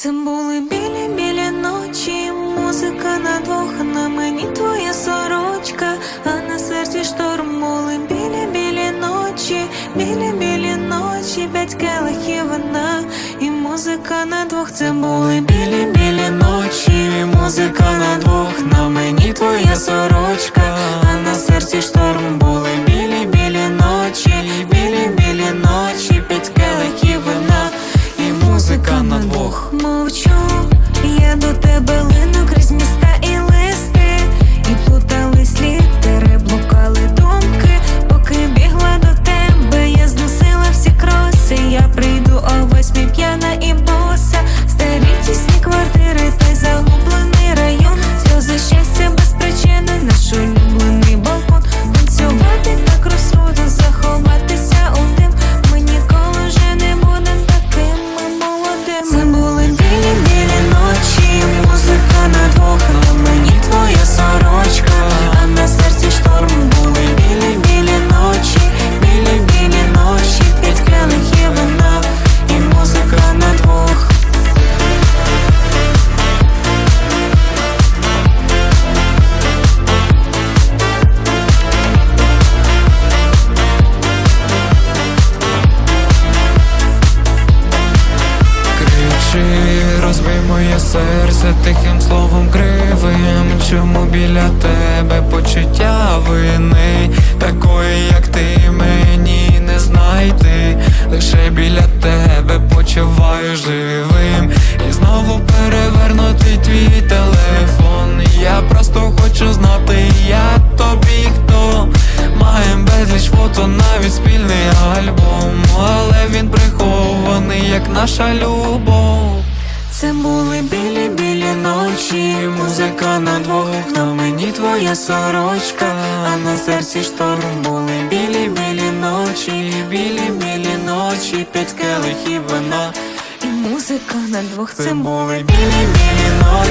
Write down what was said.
Це були білі білі ночі, музика на двох, на мені твоя сорочка, а на серці шторм були білі білі ночі, білі білі ночі, п'ять келихів вина і музика на двох. Це були білі білі моє серце тихим словом кривим. Чому біля тебе почуття вини, такої, як ти мені не знайти, лише біля тебе почуваю живим. І знову перевернути твій телефон. Я просто хочу знати, я тобі хто. Маєм безліч фото, навіть спільний альбом, але він прихований, як наша любов. Це були білі білі ночі, музика на двох, на мені твоя сорочка, а на серці шторм були білі білі ночі, білі білі ночі, п'ять келихів вина і музика на двох. Це були білі білі ночі,